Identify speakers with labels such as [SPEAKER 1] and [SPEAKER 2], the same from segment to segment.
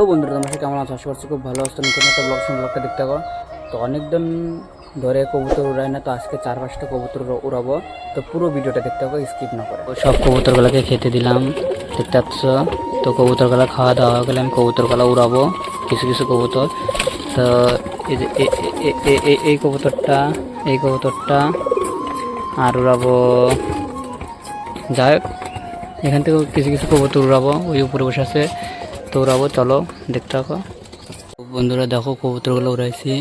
[SPEAKER 1] তো বন্ধুরা, তোমার কেমন আছো? আশা করছি খুব ভালো আছো। নতুন একটা ব্লগ সঙ্গে ব্লগটা দেখতে পাবো তো অনেকদিন ধরে কবুতর উড়াই না, তো আজকে চার পাঁচটা কবুতর উড়াবো। তো পুরো ভিডিওটা দেখতে হবে স্কিপ না করে। সব কবুতরগুলোকে খেতে দিলাম, দেখতে পাচ্ছ? তো কবুতরগুলো খাওয়া দাওয়া গেলে আমি কবুতরগুলো উড়াবো, কিছু কিছু কবুতর। তো এই কবুতরটা এই কবুতরটা, আর উড়াবো। যাই হোক, এখান থেকে কিছু কিছু কবুতর উড়াবো, ওই উপরে বসে আছে। তো উড়াবো চলো দেখতে থাকো। বন্ধুরা দেখো কবুতরগুলো উড়াইছি।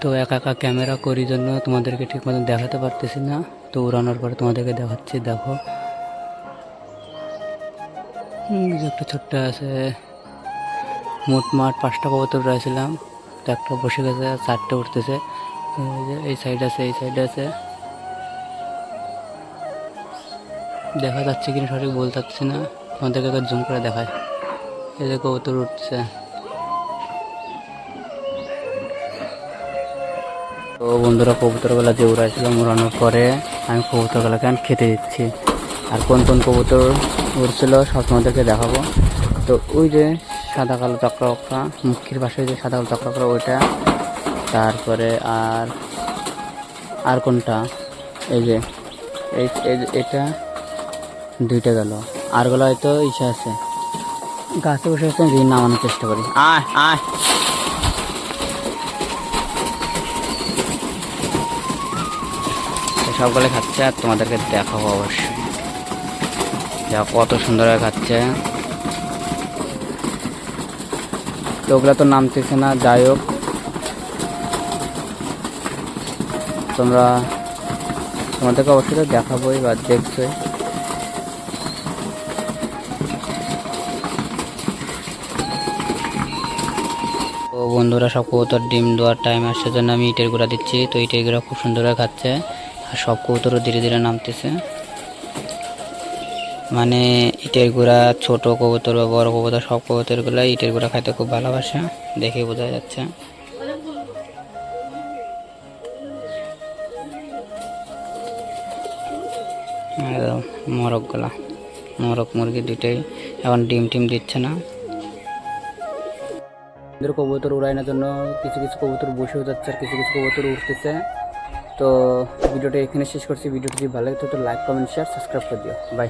[SPEAKER 1] তো একা একা ক্যামেরা করি জন্য তোমাদেরকে ঠিক মতো দেখাতে পারতেছি না। তো উড়ানোর পরে তোমাদেরকে দেখাচ্ছি, দেখো। একটা ছোট্ট আছে। মোট মাঠ পাঁচটা কবুতর উড়াইছিলাম। তো একটা বসে গেছে চারটে উঠতেছে এই সাইড আছে, এই সাইড আছে। দেখা যাচ্ছে কিনা সঠিক বলতে পারছি না। তোমাদেরকে জুম করে দেখায় এই যে কবুতর উঠছে। তো বন্ধুরা, কবুতরগুলো যে উড়াইছিলাম উড়ানোর পরে আমি কবুতরগুলোকে আমি খেতে দিচ্ছি। আর কোন কোন কবুতর উড়ছিল সব তোমাদেরকে দেখাবো। তো ওই যে সাদা কালো চক্র চক্রা মুখির পাশে যে সাদা কালো চক্র চক্রা ওইটা। তারপরে আর আর কোনটা? এই যে এটা দুইটা গেল। আরগুলো হয়তো ইসে আছে। গাছে বসে আছে ঋণ নামানোর চেষ্টা করি। আয় আয়। সবগুলো খাচ্ছে আর তোমাদেরকে দেখাবো অবশ্যই। যা কত সুন্দর খাচ্ছে। তো ওগুলো তো নামতেছে না, যাই হোক। তোমরা তোমাদেরকে অবশ্যই দেখাবোই বা দেখছোই। তো বন্ধুরা সব কবুতর ডিম দেওয়ার টাইম আসছে জন্য আমি ইটের গুঁড়া দিচ্ছি। তো ইটের গুঁড়া খুব সুন্দর খাচ্ছে আর সব কবুতরও ধীরে ধীরে নামতেছে। মানে ইটের গুঁড়া, ছোট কবুতর বা বড় কবুতর, সব কবুতরগুলো ইটের গুঁড়া খাইতে খুব ভালোবাসে, দেখে বোঝা যাচ্ছে। একদম মোরগগুলা, মোরগ মুরগি দুইটাই, এখন ডিম টিম দিচ্ছে না। আমাদের কবুতর উড়ানোর জন্য কিছু কিছু কবুতর বসেও যাচ্ছে আর কিছু কিছু কবুতর উঠতেছে তো ভিডিওটা এখানে শেষ করছি। ভিডিওটি যদি ভালো লাগে, তো লাইক, কমেন্ট শেয়ার সাবস্ক্রাইব করে দিও। বাই